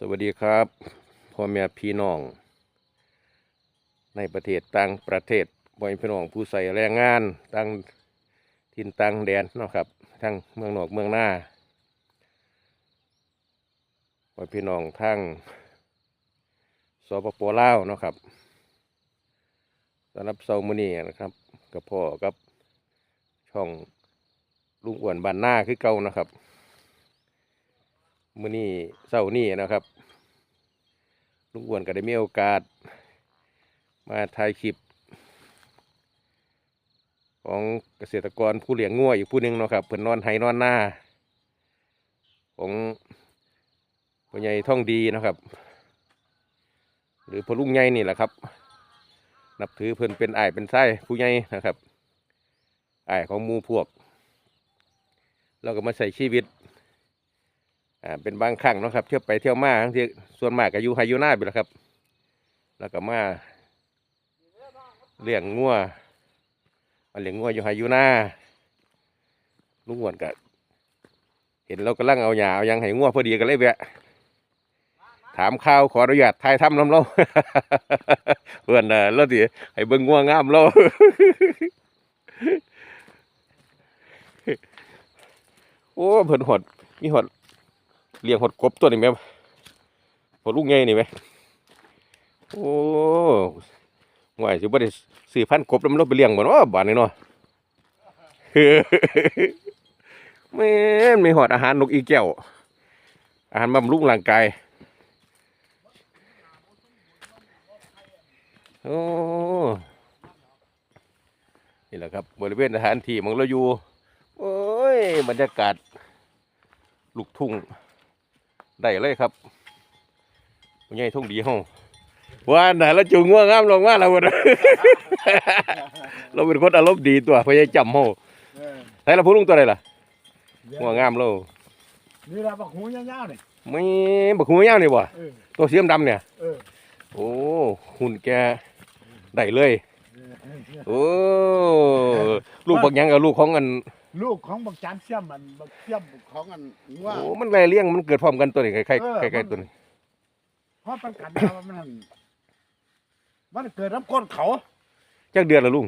สวัสดีครับพ่อแม่พี่น้อง ในประเทศต่างประเทศบ่อยพี่น้องผู้ใส่แรงงานต่างทินต่างแดนนะครับทั้งเมืองนอกเมืองหน้าบ่อยพี่น้องทั้งสปปลาวนะครับสำหรับเซามือนี้นะครับกับพ่อกับช่องลุงอ้วนบ้านหน้าคือเก่านะครับ มื้อนี้เสาร์นี้นะครับ ลุงอ้วนก็ได้มีโอกาส มาถ่ายคลิป ของเกษตรกรผู้เลี้ยงงัวอีกผู้หนึ่งนะครับเพิ่นนอนไห้นอนหน้า ของพ่อใหญ่ท่องดีนะครับ หรือพ่อลุงใหญ่นี่แหละครับ นับถือเพิ่นเป็นไอ้เป็นไส้ผู้ใหญ่นะครับไอ้ของมูพวก เราก็มาใส่ชีวิต อ่าเป็นบางครั้งนะครับ เที่ยวไปเที่ยวมาทั้งที่ส่วนมากก็อยู่ไฮยูน่าไปแล้วครับ แล้วก็มาเลี้ยงงัวมาเลี้ยงงัวอยู่ไฮยูน่าลุงหวนก็เห็นเรากำลังเอาหยาเอายังให้งัวพอดีกันเลยแวะถามข่าวขออนุญาตถ่ายทำน้ำเราเพื่อนน่ะแล้วสิให้เบิ่งงัวงามเราโอ้เพิ่นหดมีหด เลี้ยงหดกบตัวนี้ไหมหดลูกไงนี่ไหมโอ้ห่วยสิบ่ได้ซื้อพันธุ์กบแล้วมันลงไปเลี้ยงบ่เนาะบ้านนี้เนาะแม่นมีหอดอาหารนกอีแก้ว อาหารบำรุงร่างกาย โอ้ นี่แหละครับ บริเวณสถานที่ของเราอยู่ โอ้ย บรรยากาศ ลูกทุ่ง ได้เลยครับผู้ใหญ่ทุ่งดีห้องว่าไหนแล้วจูงง่วงงามลงมาแล้วหมดเราเป็นคนอารมณ์ดีตัวพยายจำห้องเออใส่ละพูดลุงตัวใดล่ะง่วงงามเรานี่ละบักหูยาวๆนี่ไม่บักหูยาวนี่บ่เออตัวเสียมดำเนี่ยเออโอ้หุ่นแกได้เลยโอ้ลูกบักหยังกับลูกของอัน ลูกของบักจานเสี่ยมมันบักเสี่ยมของอันว่า โอ้ มันไล่เลี้ยงมันเกิดพร้อมกันตัวนี้คล้ายเออๆคล้ายๆตัวนี้เพราะประกันว่ามันมันเกิดน้ำก้นเขาจักเดือนละลุง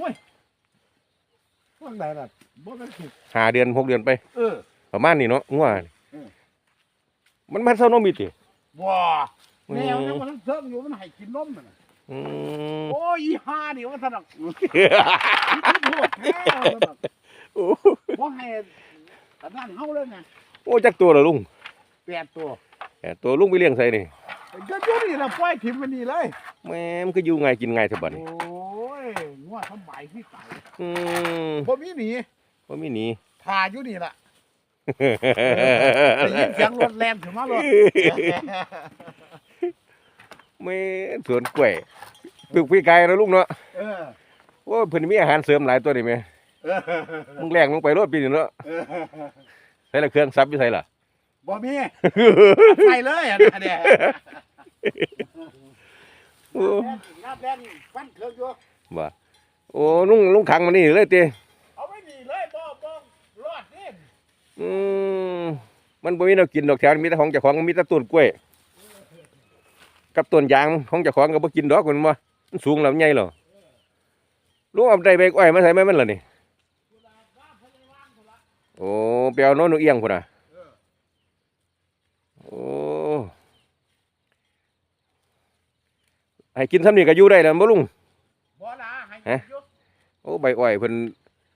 ว่างใดล่ะบ่เป็นสุดหาเดือนหกเดือนไป เออ ประมาณนี้เนาะง่วอืม มันมันเศร้าโนมิติว้าแมวยังมันเสิร์ฟอยู่มันให้กินนมมันน่ะ อืมโอ้ยอีห่านี่ว่าสนักโหดแม่สนักโอ้บ่ให้อันนั้นเฮาเลยนะโอ้จักตัวละลุงแปดตัวแหมตัวลุงไปเลี้ยงใส่นี่ก็อยู่นี่ล่ะปล่อยถิ่มมันนี่เลยแม่มันก็อยู่ไงกินไงเถอะบัดโอ้นี้ยงัวสบายที่ไตอืมบ่มีหนีว่ามีหนีถ่าอยู่นี่ล่ะได้ยินเสียงรถแล่นถึงมารถ แม่สวนกล้วยปลูกพี่ไก่นะลุงเนาะเออว่าเพิ่นมีอาหารเสริมหลายตัวนี่แม่เออมึงแรงลงไปรถปีนี้เนาะเออใส่ละเครื่องซับอยู่ใส่ล่ะ บ่มีใส่เลยอะนะเนี่ยโอ้น้ำแล่นฟันเครื่องอยู่บ่าโอ้ลุงลุงขังมานี่เลยติเอาไว้นี่เลยบ่บ่รอดนี่อืมมันบ่มีแนวกินดอกแถวนี้มีแต่ของเจ้าของมีแต่ต้นกล้วย กับต้นยางของเจ้าของก็บ่กินดอกมันบ่มันสูงแล้วมันใหญ่แล้วลุงเอาได้ใบอ้อยมาใส่ไหมมันล่ะนี่โอ้ไปเอาโน่นเอียงพุ่นน่ะโอ้ให้กินซ้ำนี่ก็อยู่ได้แล้วบ่ลุงบ่ล่ะให้ฮะอยู่โอ้ใบอ้อยเพิ่น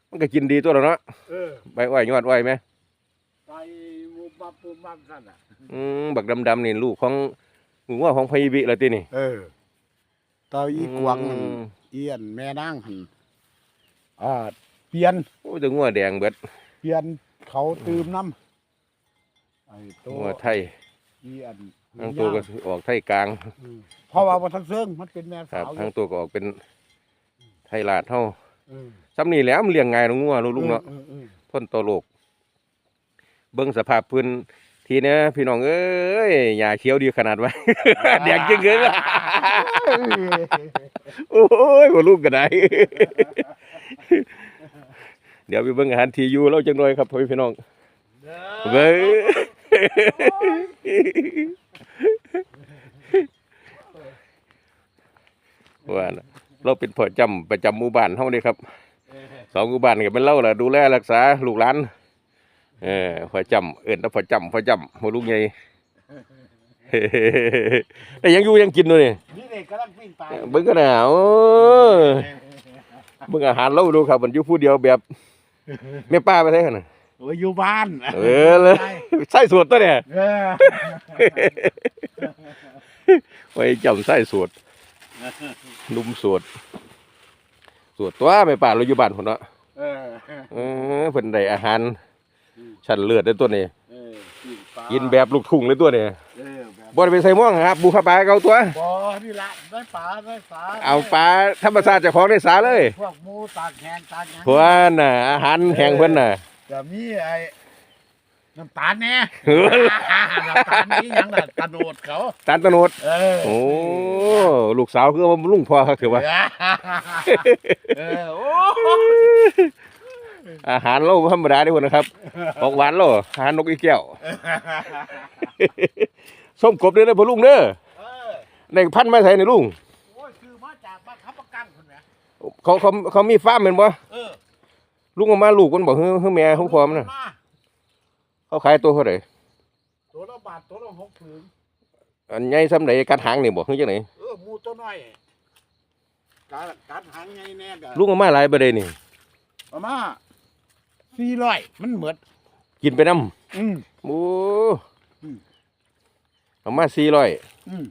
มันก็กินดีตัวแล้วเนาะเออใบอ้อยยอดอ้อยไหมไปมุมบับมุมบับกันน่ะอืมบักดำๆนี่ลูกของ หมูว่าของพยบิละตินี่ เออเตาอีกวางนั่นอืม เอียนแม่นางหั่นอ่าเปลี่ยนโอ้ตัวงัวแดงเบิดเปลี่ยนเขาตื่มน้ำไอ้ตังัววไทยอีอันทั้งตัวก็ออกไทยกลาง อืมเพราะว่าบ่ทันเซิงมันเป็นแม่ครัสาบวอยู่ทั้งตัวก็ออกเป็นไทยลาดเฮาเออซ้ำนี่แหล้วมันเลี้ยงง่ายเนาะงัวลูกๆเนาะ ออออทนต่อโลก เบิ่งสภาพพื้น ที่เนี่ยพี่น้องเอ้ยหญ้าเขียวดีขนาดว่าแดงจริงเกินโอ้ยบ่ลูกก็ได้เดี๋ยวไปเบิ่งอาหารที่อยู่เราจังหน่อยครับพ่อพี่น้องเด้อเบ้อว่าน่ะเราเป็นพ่อจำประจำหมู่บ้านเฮาเด้ครับสองหมู่บ้านก็เป็นเล่าล่ะดูแลรักษาลูกหลาน เออพ่อจำเอิ้นแต่พ่อจำพ่อจำบ่ลูกใหญ่แต่ยังอยู่ยังกินอยู่นี่นี่เด็กกำลังปิ้งปลาเบิ่งกันน่ะโอ้ยเบิ่งอาหารเราดูครับมันอยู่ผู้เดียวแบบแม่ป้าไปได้กันน่ะโอ้ยอยู่บ้านเออเลยใส่สูตรตัวเนี่ยเออไว้จำใส่สูตรนุ่มสูตรสูตรตัวแม่ป้าเราอยู่บ้านพุ่นเนาะเออเออเพิ่นได้อาหาร ชั้นเลือดได้ตัวนี้เออปิ้งปลากินแบบลูกทุ่งเลยตัวนี้เออแบบบ่ได้ไปใส่หม่วงครับบุคปลาเก่าตัว บ่นี่ละได้ปลาได้ปลาเอาปลาธรรมชาติเจ้าของได้สาเลยพวกหมูตากแห้งตากหยังเพิ่นน่ะอาหารแห้งเพิ่นน่ะจะมีไอ้น้ำตาลเนี่ยเออน้ำตาลนี่ยังน่ะกระโดดเขาตาลตะโนดเออโอ้ลูกสาวคือว่าลุงพ่อครับถือว่า เออโอ้ อาหารเราบ่ธรรมดาเด้อพุ่นนะครับของหวานเราอาหารนกอีแก้วส้มกบเด้อเด้อพ่อลุงเด้อเออได้พันธุ์มาใส่ในลุงโอ้ยคือมาจากบ้านคับประกันคนเนี้ยเขาเขาเขามีฟาร์มแม่นบ่เออลุงเอามาลูกมันบ่ฮือฮือแม่ของพ่อมันน่ะเขาขายตัวเท่าไหร่ตัวละบาทตัวละหกถึงอันใหญ่ซำใดกัดหางนี่บ่ฮือจังไดเออหมูตัวน้อยการการหางไงแน่กะลุงเอามาหลายบ่ได้นี่ประมา สี่ร้อยมันเหมือนกินไปนํอืมโอ้อืม เอามา400อืม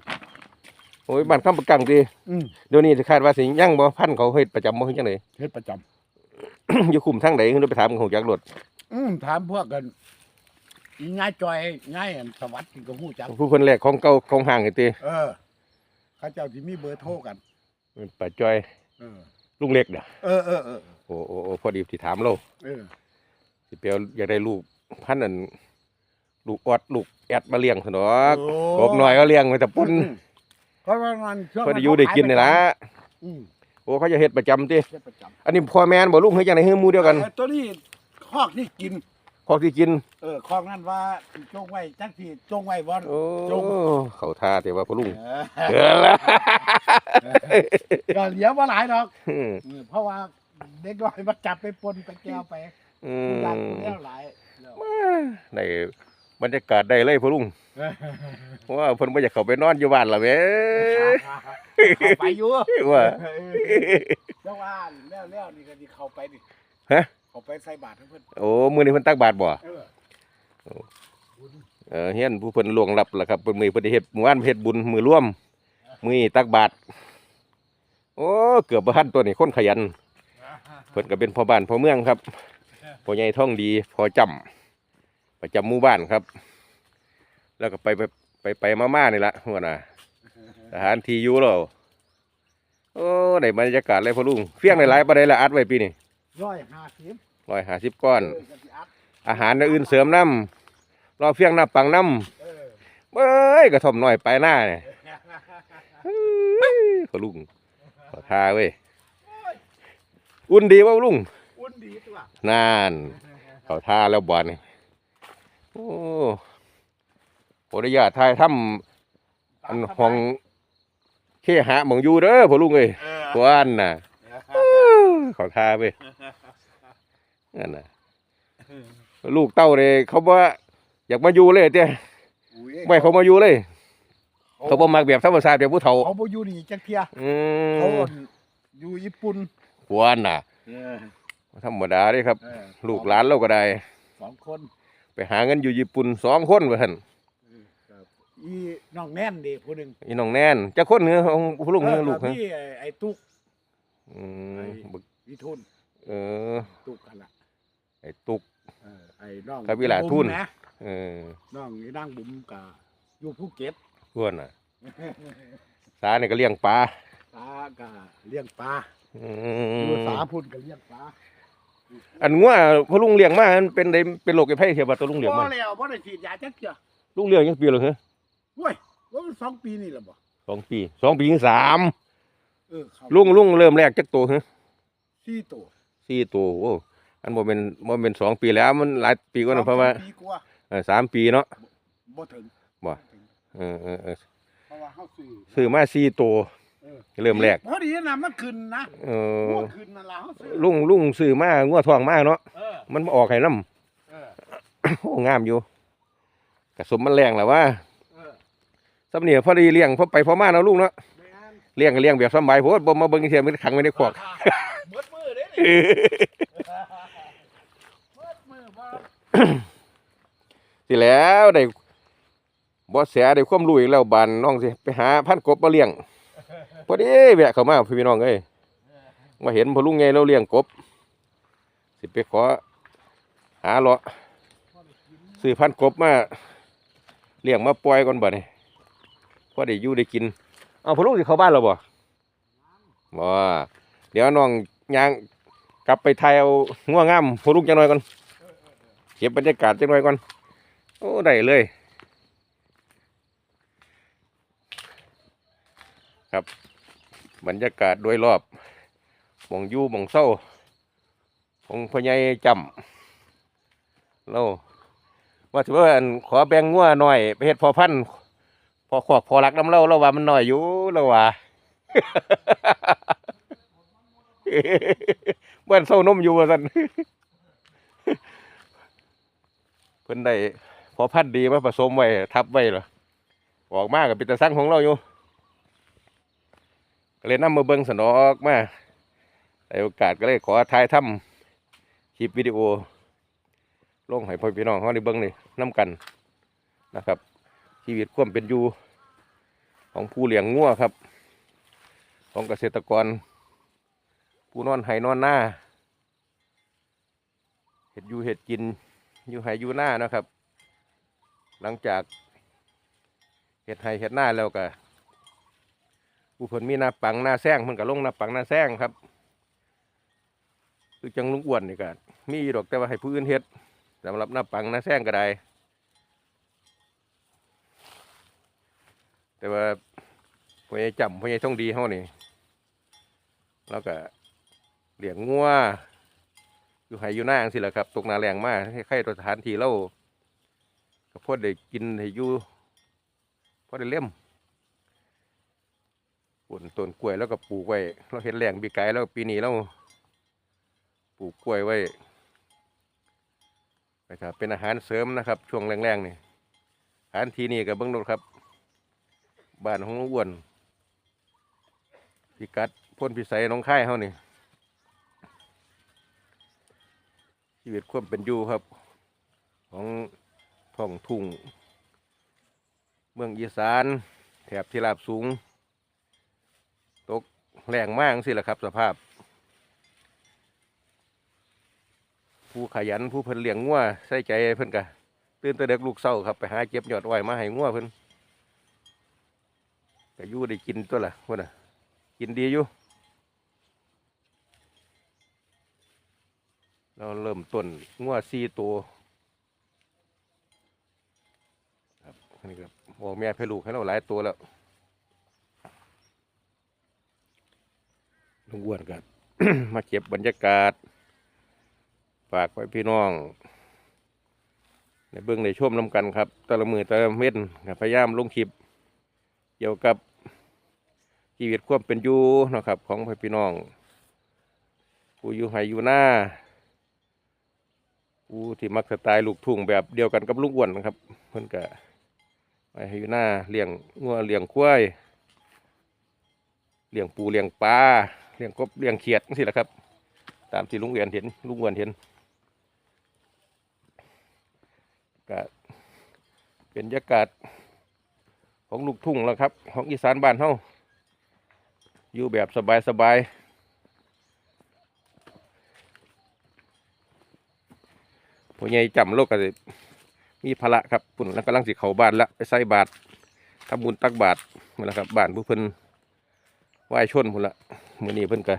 โอ้ยบ้านคำประกังติอืมเดี๋ยวนี้สิคาดว่าสิยังบ่พันธุ์เขาเฮ็ดประจำบ่ฮือจังได เฮ็ดประจอยู่คุมทางใดคือไปถามของจักรถำอืมถามพวกกันอีง่ายจอยง่ายอันสวัสดิ์ก็ฮู้จัก ผู้คนแรกของเก่าของห้างไอ้ติเออ เขาเจ้าที่มีเบอร์โทรกัน ป้าจ้อยเออ ลุงเล็กเด้อเออเออเออโอ้โอ้โอ้พอดีที่ถามเราเออสิ เปียวอยากได้ลูกพันธุ์นั่นลูกออดลูกแอดมาเลี้ยงซะดอกโกบหน่อยก็เลี้ยงไว้แต่ปุ่นเพราะว่ามันช่วงพอได้อยู่ได้กินนี่ล่ะอืมโอ้เขาจะเฮ็ดประจำติเฮ็ดประจำอันนี้พ่อแม่นบ่ลุงเฮ็ดจังได๋ฮือหมู่เดียวกันเออตัวนี้คอกนี่กิน ขอที่กิน เออคอกนั่นว่าจงไว้จักที่จงไว้บ่ โอ้จงเขาท่าแต่ว่าพ่อลุงเอเอออละก็เหลียวบ่หลายดอกอืม เออเพราะว่าเด็กน้อยมาจับไปปนไปแก้วไป อือยากมแล้วหลายแล้ว ในบรรยากาศได้เลยพ่อลุงเพราะว่าเพิ่นบ่อยากเข้าไปนอนอยู่บ้านล่ะแหมเข้าไปอยู่ว่า เจ้าว่าแล้วแล้วนี่ก็สิเข้าไปดิฮะ เข้าไปใส่บาตรให้เพิ่นโอ้มื้อนี้เพิ่นตักบาตรบ่เออเออเฮียนผู้เพิ่นล่วงลับล่ะครับเพิ่นมื้อเพิ่นได้เฮ็ดมื้อวานเฮ็ดบุญมื้อร่วมมื้อนี้ตักบาตรโอ้เกือบบ่ทันตัวนี้คนขยัน เพิ่นก็เป็นพ่อบ้านพ่อเมืองครับ พ่อใหญ่ท่องดีพ่อจำประจำหมู่บ้านครับ แล้วก็ไปไปไปไปมาๆนี่ละหัวหน้าทหารทีอยู่แล้วโอ้ได้บรรยากาศเลยพ่อลุงเฟี้ยงหลายๆปานใดละอัดไว้ปีนี้ร้อยห้าสิบ150ก้อนเออก็สิอัพอาหารอย่างอื่นเสริมน้ำรอเฟี้ยงน้ำปังน้เออำเบ้ยกระท่อมน้อยไปหน้าเนี่ยเฮ้ยพ่อลุงขอทาเว้ย อุ่นดีว่าลุงอุ่ นดีตัวนานเขาท่าแล้วบอลนี่โอ้ขออนุญาตทายถ้ำอันห้องเคหะหมองอยู่เด้อพ่อลุงเอ้ยเออกวนน่ะเขาท่าไปนั่นน่ะลูกเต้าเลยเขาว่าอยากมาอยู่เลยเต้อุ้ยไม่เขามาอยู่เลย เขาบ่มักแบบธรรมชาติแบบผู้เฒ่าเขาบ่อยู่นี่จักเที่ยอืเขามอยู่ญี่ปุ่นกวนน่ะเออ ธรรมดาเด้ครับ เออลูกหลานเราก็ได้ สองคนไปหาเงินอยู่ญี่ปุ่นสองคนว่าท่นอีน้องแน่นเด็ผู้หนึ่งอีน้องแนนจะคนเนื้อของผู้ลุงเนื้อลูกเออเนื้อพี่ไอ้ไอ้ตุกอืมบักวิทุนเออ ตุกกันละไอ้ตุก เออไอ้น้องกับอีหลาทุนบุ๋มนะเออน้องอีนางบุ๋มกะอยู่ภูเก็ตพวนน่ะ สาเนี่ยก็เลี้ยงปลาตากะเลี้ยงปลาอือยู่มสาพุ่นก็เลี้ยงปลา อันงัวพอลุงเลี้ยงมามันเป็นได้เป็นโรคไอ้ไผ่เทียบว่าตัวลุงเลี้ยงบ่มันแล้วบ่ได้ฉีดยาจักเที่ยลุงเลี้ยงยังปีเหรอเหรอโว้ยว่ามันสองปีนี่แหละบ่สองปีสองปีถึงสามเออเขาลุงลุงเริ่มแรกจักตัวเหรอสี่ตัวสี่ตัวโอ้อันบ่เป็นบ่เป็นสองปีแล้วมันหลายปีกว่านะเพราะว่าสองปีกว่าเออสามปีเนาะบ่ถึงบ่ถึงเออเออเออเพราะว่าเฮาซื้อซื้อมาสี่ตัว เออเริ่มแรกพอดีนะมันขึ้นนะเอหัวอขึ้นนั่นล่ะเฮาซื้อลุงลุงซื้อมางัวทองมาเนาะเออมันออกให้น้เออำโอ้งามอยู่กระสมมันแรงแหละว่าเออสำเนียงพอดีเลี้ยงพอไปพอมาเนาะลุงเนาะแม่นเลี้ยงก็เลี้ยงแบบสำบายโพดบ่มาเบิ่งเทียมันขังไว้ในขวากเบิดมือเด้นี่เบิดมือบ่สิแล้วได้บ่เสียได้ความรู้อีกแล้วบานน้องสิไปหาพันกบมาเลี้ยง พอดีแวะเข้ามาพี่น้องเอ้ยมาเห็นพอลุงไงเราเลี้ยงกบ สิไปขอ หาเลาะซื้อพันกบมาเลี้ยงมาปล่อยก่อนบ่นี่พอได้อยู่ได้กิน เอาพอลุงสิเข้าบ้านแล้วบ่บ่เดี๋ยวน้องย่างกลับไปไทยเอาง่วงงามพอลุงจังหน่อยก่อนเก็บบรรยากาศจังหน่อยก่อนโอ้ได้เลย ครับ บรรยากาศโดยรอบมองยู่มองเศร้าของพ่อใหญ่จำเราว่าถือว่าขอแบ่งงัวหน่อยไปเฮ็ดพอพันธุ์พอขอกพอรักน้ำเล่าเราว่ามันหน่อยอยู่เราว่าเมื่อนเศร้านมอยู่ว่าสันเพิ่นได้พอพันธุ์ดีมาผสมไว้ทับไว้เหรอออกมากกับป็นตะสั่งของเราอยู่ ก็เลยนำมาเบิ่งสนอกมาได้โอกาสก็เลยขอถ่ายทำคลิปวิดีโอลงให้พ่อพี่น้องเขาได้เบิ่งนี่นํกันนะครับ ชีวิตความเป็นอยู่ของผู้เลี้ยงงัวครับ ของเกษตรกร ผู้นอนไห้นอนหน้าเห็ดอยู่เห็ดกินอยู่ไห้อยู่หน้านะครับ หลังจากเห็ดไห้เห็ดหน้าแล้วก็ ผู้เพิ่นมีหน้าปังหน้าแซงเพิ่นก็ลงหน้าปังหน้าแซงครับคือจังลุงอ้วนนี่ก็มีดอกแต่ว่าให้ผู้อื่นเฮ็ดสำหรับหน้าปังหน้าแซงก็ได้แต่ว่าพ่อใหญ่จำพ่อใหญ่ท่องดีเฮานี่แล้วก็เลี้ยงงัวอยู่ไห้อยู่หน้าจังสิแหละครับ ตกนาแรงมากให้ใครตัวสถานที่เราก็พอได้กินให้อยู่พอได้เลี้ยม ปนต้นกล้วยแล้วก็ปลูกไว้เราเห็นแรงปีกายแล้วปีนี้เราปลูกกล้วยไว้นะครับเป็นอาหารเสริมนะครับ ช่วงแรงๆนี่อาหารทีนี่กับเบิ้งโนดครับ บ้านของอ้วนพิกัดพ่นพิสัยน้องค่ายเฮานี่ชีวิตความเป็นอยู่ครับ ของท้องทุ่ง เมืองอีสาน แถบที่ราบสูง แรงมากสิแหละครับ สภาพ ผู้ขยันผู้เพิ่นเลี้ยงงัวใส่ใจเพิ่นกะตื่นแตะเด็กลูกเศร้าครับไปหาเก็บยอดอ้อยมาให้งัวเพิ่นก็อยู่ได้กินตัวละพุ่นน่ะ กินดีอยู่เราเริ่มต้นงัวสี่ตัวครับนนี้ครับบอกแม่เพลูกให้เราหลายตัวแล้ว ลุงอ้วนกัน มาเก็บบรรยากาศ ฝากไว้พี่น้องในเบื้องในช่วมน้ำกันครับต่ละมือแต่ละเม็ดพยายามลงคลิป เกี่ยวกับชีวิตความเป็นอยู่นะครับ ของพี่น้องผู้อยู่ไหอยู่หน้าผู้ที่มักสไตล์ลูกทุ่งแบบเดียวกันกับลุงอ้วนนะครับเพิ่อนก็ไปอยู่หน้าเลี้ยงงัวเลี้ยงควายเลี้ยงปูเลี้ยงปลา เลี้ยงกบเลี้ยงเขียดนี่แหละครับ ตามที่ลุงเอียนเห็นลุงอ้วนเห็นก็เป็นบรรยากาศของลูกทุ่งแล้วครับ ของอีสานบ้านเฮาอยู่แบบสบายๆผู้ใหญ่จำโลกก็สิมีภาระครับปุ่นแล้วกำลังสิเข้าบ้านละไปใส่บาตรทำบุญตักบาตรนี่แหละครับบ้านผู้เพิ่นไหว้ชนพุ่นละ มือนี้เพิ่นก็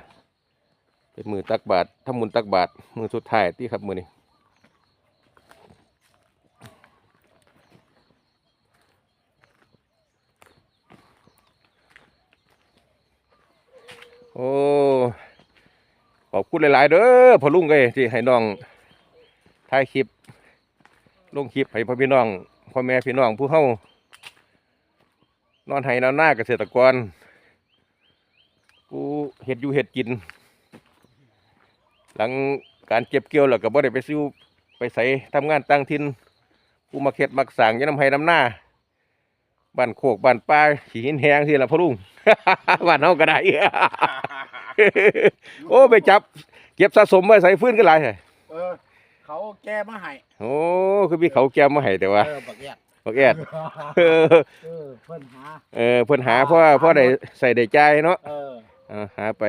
เป็นมือตักบาตรทำบุญตักบาตรมือสุดท้ายที่ครับมือนี้โอ้ขอบคุณหลาย ๆ เด้อพ่อลุงเอ้ยที่ให้น้องถ่ายคลิปลงคลิปให้พ่อพี่น้องพ่อแม่พี่น้องผู้เฮานอนไห้นอนหน้าเกษตรกร เฮ็ดอยู่เฮ็ดกิน หลังการเก็บเกี่ยวแล้วก็บ่ได้ไปซิ้วไปใส่ทำงานตั้งถิ่นผู้มาเฮ็ดมักสร้างอยน้ำไห้น้ำหน้าบ้านโคกบ้านป่าขี้หินแหงที่ละพ่อลุงบ้านเฮาก็ได้โอ้ไปจับ เก็บสะสมไว้ใส่ฟื้นก็หลายแท้เออ เขาแก้มาให้โอ้คือมีเขาแก้มมาให้แต่ว่าเออบักแยกบักแอดเออเออเพิ่นหาเออเพิ่นหาเพราะว่าเพราะได้ใส่ได้ใจายเนาะเออ เอาหาไป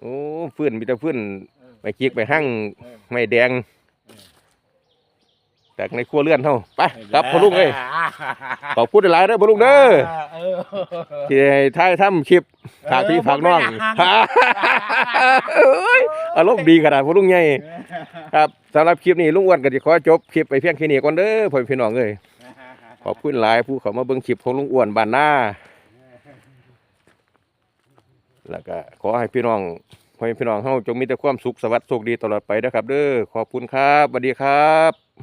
โอ้ฟื้นมีแต่ฟื้นเออไปจิกไปหั่งเออไม่แดงจากในครัวเรือนเฮาไปครับพ่อลุงเอ้ยขอบคุณหลายๆเด้อพ่อลุงเด้อเออที่ให้ท้ายทำคลิปฝากพี่ฝากน้องเออเอ้ยอารมณ์ดีขนาดพ่อลุงใหญ่ครับสำหรับคลิปนี้ลุงอ้วนก็สิขอจบคลิปไปเพียงแค่นี้ก่อนเด้อพ่อพี่น้องเอ้ยขอบคุณหลายผู้เขามาเบิ่งคลิปของลุงอ้วนบ้านหน้า แล้วก็ขอให้พี่น้องขอให้พี่น้องเฮาจงมีแต่ความสุขสวัสดิ์โชคดีตลอดไปนะครับ เด้อขอบคุณครับสวัสดีครับ